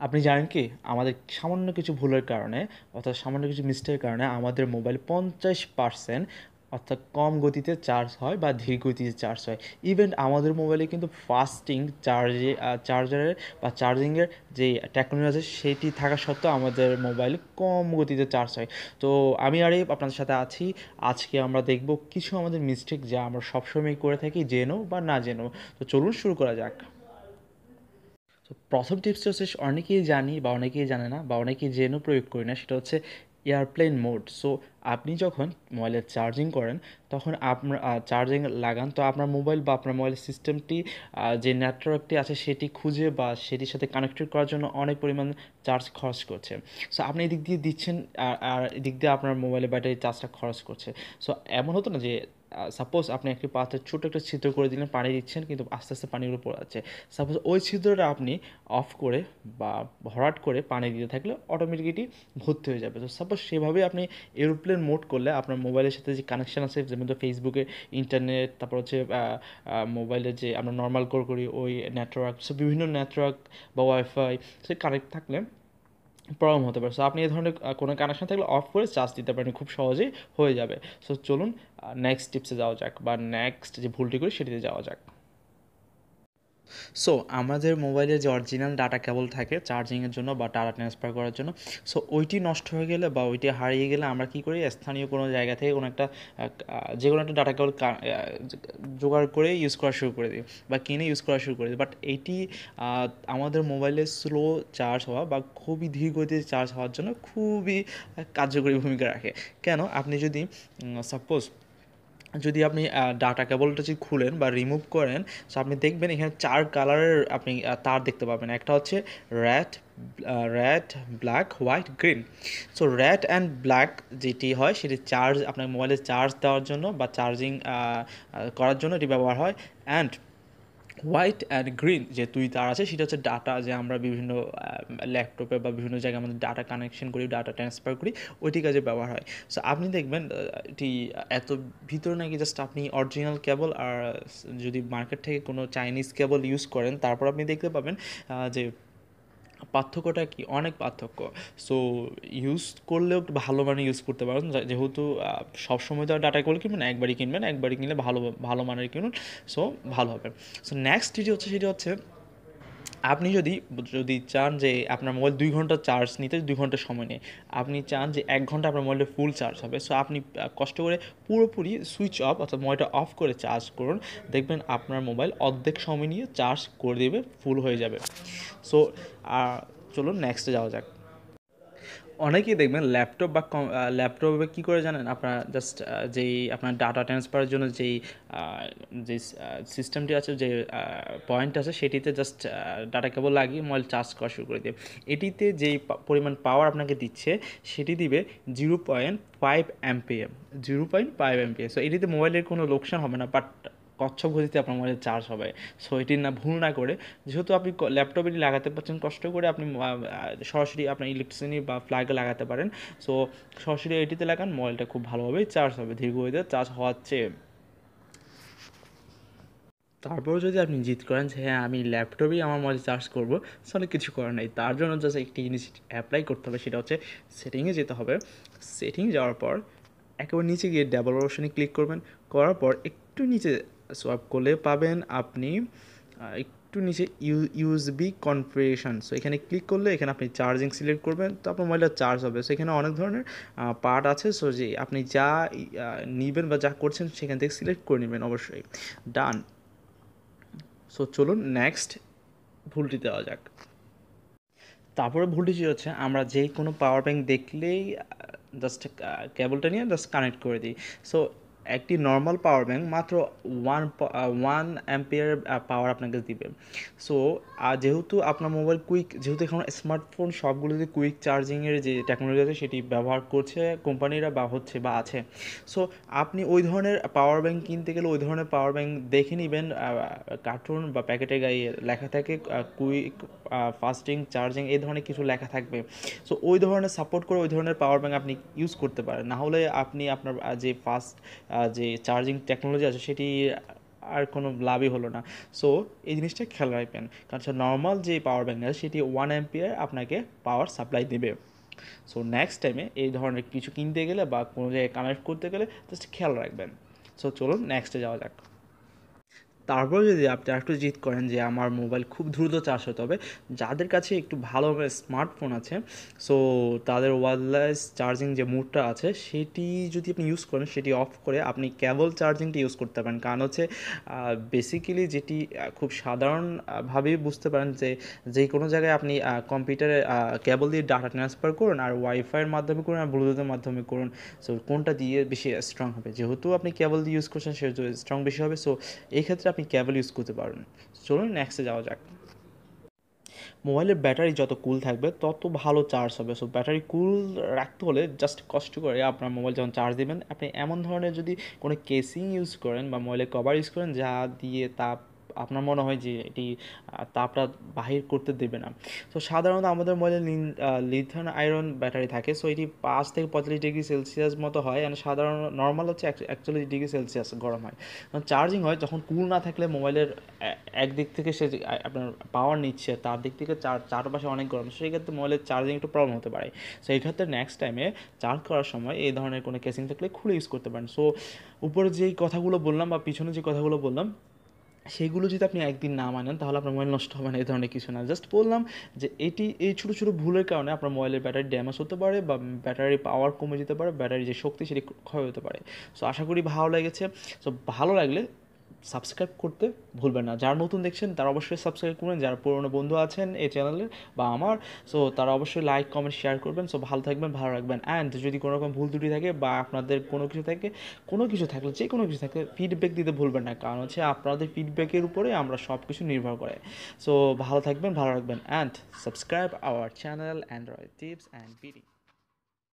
আপনি জানেন কি? আমাদের সামান্য কিছু ভুলের কারণে অর্থাৎ সামান্য কিছু মিস্টেকের কারণে আমাদের মোবাইল পঞ্চাশ পার্সেন্ট অর্থাৎ কম গতিতে চার্জ হয় বা ধীর গতিতে চার্জ হয়। ইভেন আমাদের মোবাইলে কিন্তু ফাস্টিং চার্জে চার্জারের বা চার্জিংয়ের যে টেকনোলজি আছে, সেটি থাকা সত্ত্বেও আমাদের মোবাইল কম গতিতে চার্জ হয়। তো আমি আরে আপনাদের সাথে আছি। আজকে আমরা দেখব কিছু আমাদের মিস্টেক যা আমরা সবসময় করে থাকি জেনো বা না জেনো তো চলুন শুরু করা যাক। তো প্রথম টিপসটা হচ্ছে অনেকেই জানি বা অনেকেই জানে না বা অনেকেই জেনেও প্রয়োগ করি না, সেটা হচ্ছে এয়ারপ্লেন মোড সো আপনি যখন মোবাইলের চার্জিং করেন, তখন আপনার চার্জিং লাগান, তো আপনার মোবাইল বা আপনার মোবাইলের সিস্টেমটি যে নেটওয়ার্কটি আছে সেটি খুঁজে বা সেটির সাথে কানেক্টেড করার জন্য অনেক পরিমাণ চার্জ খরচ করছে। সো আপনি এদিক দিয়ে দিচ্ছেন আর এদিক দিয়ে আপনার মোবাইলের ব্যাটারি চার্জটা খরচ করছে। সো এমন হতো না যে সাপোজ আপনি একটি পাত্রে ছোটো একটা ছিদ্র করে দিলেন, পানি দিচ্ছেন, কিন্তু আস্তে আস্তে পানিগুলো পড়ে যাচ্ছে সাপোজ ওই ছিদ্রটা আপনি অফ করে বা ভরাট করে পানি দিতে থাকলে অটোমেটিকলি ভর্তি হয়ে যাবে। তো সাপোজ সেভাবে আপনি এরোপ্লেন মোড করলে আপনার মোবাইলের সাথে যে কানেকশান আছে, যেমন ফেসবুকে ইন্টারনেট তারপর হচ্ছে মোবাইলে যে আমরা নর্মাল কল করি, ওই নেটওয়ার্ক সো বিভিন্ন নেটওয়ার্ক বা ওয়াইফাই সে কানেক্ট থাকলে প্রবলেম হতে পারে। সো আপনি এই ধরনের কোনো কানেকশন থাকলে অফ করে চার্জ দিতে পারেন, খুব সহজেই হয়ে যাবে। সো চলুন নেক্সট টিপসে যাওয়া যাক বা নেক্সট যে ভুলটি করি, সেটিতে যাওয়া যাক। সো আমাদের মোবাইলে যে অরিজিনাল ডাটা কেবল থাকে চার্জিংয়ের জন্য বা ডাটা ট্রান্সফার করার জন্য সো ওইটি নষ্ট হয়ে গেলে বা ওইটি হারিয়ে গেলে আমরা কী করি? স্থানীয় কোনো জায়গা থেকে কোনো একটা যে কোনো একটা ডাটা কেবল জোগাড় করে ইউজ করা শুরু করে দিই বা কিনে ইউজ করা শুরু করে দিই। বাট এটি আমাদের মোবাইলে স্লো চার্জ হওয়া বা খুবই ধীর গতিতে চার্জ হওয়ার জন্য খুবই কার্যকরী ভূমিকা রাখে। কেন? আপনি যদি সাপোজ যদি আপনি ডাটা কেবলটা যদি খুলেন বা রিমুভ করেন সো আপনি দেখবেন এখানে চার কালারের আপনি তার দেখতে পাবেন। একটা হচ্ছে red red black white green so red and black যেটি হয়, সেটি চার্জ আপনার মোবাইলে চার্জ দেওয়ার জন্য বা চার্জিং করার জন্য এটি ব্যবহার হয়। অ্যান্ড হোয়াইট অ্যান্ড গ্রিন যে দুই তার আছে, সেটা হচ্ছে ডাটা যে আমরা বিভিন্ন ল্যাপটপে বা বিভিন্ন জায়গায় আমাদের ডাটা কানেকশন করি ডাটা ট্রান্সফার করি, ওইটি কাজে ব্যবহার হয়। সো আপনি দেখবেন এটি এত ভিতরে নাকি জাস্ট আপনি অরিজিনাল কেবল আর যদি মার্কেট থেকে কোনো চাইনিজ কেবল ইউজ করেন, তারপর আপনি দেখতে পাবেন যে পার্থক্যটা কি? অনেক পার্থক্য। সো ইউজ করলেও একটু ভালো মানে ইউজ করতে পারেন যেহেতু সবসময় তো আর ডাটা কেবল কিনবেন একবারই কিনবেন, একবারই কিনলে ভালো ভালো মানের কিনুন সো ভালো হবে। সো নেক্সট যেটি হচ্ছে, সেটি হচ্ছে আপনি যদি যদি চান যে আপনার মোবাইল দুই ঘণ্টা চার্জ নিতে, দুই ঘণ্টা সময় নেয়, আপনি চান যে এক ঘণ্টা আপনার মোবাইলে ফুল চার্জ হবে সো আপনি কষ্ট করে পুরোপুরি সুইচ অফ অর্থাৎ মোবাইলটা অফ করে চার্জ করুন, দেখবেন আপনার মোবাইল অর্ধেক সময় নিয়ে চার্জ করে দেবে ফুল হয়ে যাবে। সো চলুন নেক্সটে যাওয়া যাক। অনেকেই দেখবেন ল্যাপটপ বা ল্যাপটপে কী করে জানেন? আপনার জাস্ট যেই আপনার ডাটা ট্রান্সফারের জন্য যেই যে সিস্টেমটি আছে যে পয়েন্ট আছে, সেটিতে জাস্ট ডাটা কেবল লাগিয়ে মোবাইল চার্জ করা শুরু করে দিয়ে। এটিতে যেই পরিমাণ পাওয়ার আপনাকে দিচ্ছে, সেটি দিবে zero point five MPM zero point five MPM so এটিতে মোবাইলের কোনো লোকসান হবে না বাট কচ্ছপ গতিতে আপনার মোবাইলে চার্জ হবে। সো এটির না, ভুল না করে যেহেতু আপনি ল্যাপটপে লাগাতে পারছেন, কষ্ট করে আপনি সরাসরি আপনার ইলেকট্রিসিটি বা প্লাগে লাগাতে পারেন। সো সরাসরি এটিতে লাগান, মোবাইলটা খুব ভালোভাবেই চার্জ হবে দীর্ঘ গতিতে চার্জ হওয়ার চেয়ে। তারপরেও যদি আপনি জিত করেন যে হ্যাঁ আমি ল্যাপটপেই আমার মোবাইল চার্জ করব তাহলে কিছু করার নেই। তার জন্য জাস্ট একটি জিনিস অ্যাপ্লাই করতে হবে, সেটা হচ্ছে সেটিংয়ে যেতে হবে। সেটিং যাওয়ার পর, একেবারে নিচে গিয়ে ডেভেলপ অপশনে ক্লিক করবেন। করার পর একটু নিচে সোয়াপ করলে পাবেন আপনি একটু নিচে ইউ ইউএসবি কনফিগারেশন সো এখানে ক্লিক করলে এখানে আপনি চার্জিং সিলেক্ট করবেন। তো আপনার মোবাইলটা চার্জ হবে। সো এখানে অনেক ধরনের পার্ট আছে। সো যে আপনি যা নেবেন বা যা করছেন সেখান থেকে সিলেক্ট করে নেবেন অবশ্যই। ডান সো চলুন নেক্সট ভুলটি দেওয়া যাক। তারপরে ভুলটি হচ্ছে? আমরা যে কোনো পাওয়ার ব্যাঙ্ক দেখলেই জাস্ট কেবলটা নিয়ে জাস্ট কানেক্ট করে দিই। সো একটি নর্মাল পাওয়ার ব্যাঙ্ক মাত্র ওয়ান ওয়ান অ্যাম্পিয়ার পাওয়ার আপনাকে দিবে। সো যেহেতু আপনার মোবাইল কুইক যেহেতু এখন স্মার্টফোন সবগুলোতে কুইক চার্জিংয়ের যে টেকনোলজি আছে, সেটি ব্যবহার করছে কোম্পানিরা বা হচ্ছে বা আছে। সো আপনি ওই ধরনের পাওয়ার ব্যাঙ্ক কিনতে গেলে ওই ধরনের পাওয়ার ব্যাঙ্ক দেখে নেবেন কার্টুন বা প্যাকেটের গায়ে লেখা থাকে কুইক ফাস্টিং চার্জিং এই ধরনের কিছু লেখা থাকবে। সো ওই ধরনের সাপোর্ট করে ওই ধরনের পাওয়ার ব্যাঙ্ক আপনি ইউজ করতে পারেন। না হলে আপনি আপনার যে ফাস্ট যে চার্জিং টেকনোলজি আছে, সেটি আর কোনো লাভই হলো না। সো এই জিনিসটা খেয়াল রাখবেন। কারণ নর্মাল যে পাওয়ার ব্যাঙ্ক আছে, সেটি ওয়ান অ্যাম্পিয়ার আপনাকে পাওয়ার সাপ্লাই দেবে। সো নেক্সট টাইমে এই ধরনের কিছু কিনতে গেলে বা কোনো জায়গায় কানেক্ট করতে গেলে জাস্ট খেয়াল রাখবেন। সো চলুন নেক্সটে যাওয়া যাক। তারপর যদি আপনি একটু জিত করেন যে আমার মোবাইল খুব দ্রুত চার্জ হতে হবে যাদের কাছে একটু ভালোভাবে স্মার্টফোন আছে সো তাদের ওয়ারলেস চার্জিং যে মুডটা আছে, সেটি যদি আপনি ইউজ করেন, সেটি অফ করে আপনি কেবল চার্জিংটা ইউজ করতে পারেন। কারণ হচ্ছে বেসিক্যালি যেটি খুব সাধারণভাবেই বুঝতে পারেন যে যে কোনো জায়গায় আপনি কম্পিউটারে কেবল দিয়ে ডাটা ট্রান্সফার করুন আর ওয়াইফাইয়ের মাধ্যমে করুন আর ব্লুটুথের মাধ্যমে করুন। সো কোনটা দিয়ে বেশি স্ট্রং হবে? যেহেতু আপনি কেবল দিয়ে ইউজ করছেন, সেহেতু স্ট্রং বেশি হবে। সো এই ক্ষেত্রে আপনি ক্যাবল ইউজ করতে পারেন। চলুন নেক্সটে যাওয়া যাক। মোবাইলের ব্যাটারি যত কুল থাকবে, তত ভালো চার্জ হবে। সো ব্যাটারি কুল রাখতে হলে জাস্ট কষ্ট করে আপনার মোবাইল যখন চার্জ দেবেন, আপনি এমন ধরনের যদি কোনো কেসিং ইউজ করেন বা মোবাইলের কভার ইউজ করেন, যা দিয়ে তাপ আপনার মনে হয় যে এটি তাপটা বাহির করতে দেবে না। তো সাধারণত আমাদের মোবাইলে লিথিয়াম আয়রন ব্যাটারি থাকে। সো এটি পাঁচ থেকে পঁয়তাল্লিশ ডিগ্রি সেলসিয়াস মতো হয়। অ্যান্ড সাধারণ নর্মাল হচ্ছে একচল্লিশ ডিগ্রি সেলসিয়াস গরম হয়। কারণ চার্জিং হয়, যখন কুল না থাকলে মোবাইলের একদিক থেকে সে আপনার পাওয়ার নিচ্ছে, তার দিক থেকে চার, চারপাশে অনেক গরম। সেই ক্ষেত্রে মোবাইলের চার্জিং একটু প্রবলেম হতে পারে। সো এই ক্ষেত্রে নেক্সট টাইমে চার্জ করার সময় এই ধরনের কোনো কেসিং থাকলে খুলে ইউজ করতে পারেন। সো উপরে যেই কথাগুলো বললাম বা পিছনে যে কথাগুলো বললাম সেগুলো যদি আপনি একদিন না মানেন, তাহলে আপনার মোবাইল নষ্ট হবে না, এই ধরনের কিছু না। জাস্ট বললাম যে এটি, এই ছোটো ছোটো ভুলের কারণে আপনার মোবাইলের ব্যাটারি ড্যামেজ হতে পারে বা ব্যাটারি পাওয়ার কমে যেতে পারে ব্যাটারি যে শক্তি সেটি ক্ষয় হতে পারে। সো আশা করি ভালো লেগেছে। সো ভালো লাগলে সাবস্ক্রাইব করতে ভুলবেন না। যারা নতুন দেখছেন, তারা অবশ্যই সাবস্ক্রাইব করবেন। যারা পুরনো বন্ধু আছেন এই চ্যানেলের বা আমার সো তারা অবশ্যই লাইক কমেন্ট শেয়ার করবেন। সো ভালো থাকবেন, ভালো রাখবেন। অ্যান্ড যদি কোনো রকম ভুল ত্রুটি থাকে বা আপনাদের কোনো কিছু থাকে, কোনো কিছু থাকলে, যে কোনো কিছু থাকে ফিডব্যাক দিতে ভুলবেন না। কারণ হচ্ছে আপনাদের ফিডব্যাকের উপরে আমরা সব কিছু নির্ভর করে। সো ভালো থাকবেন, ভালো রাখবেন। And subscribe our channel android tips and BD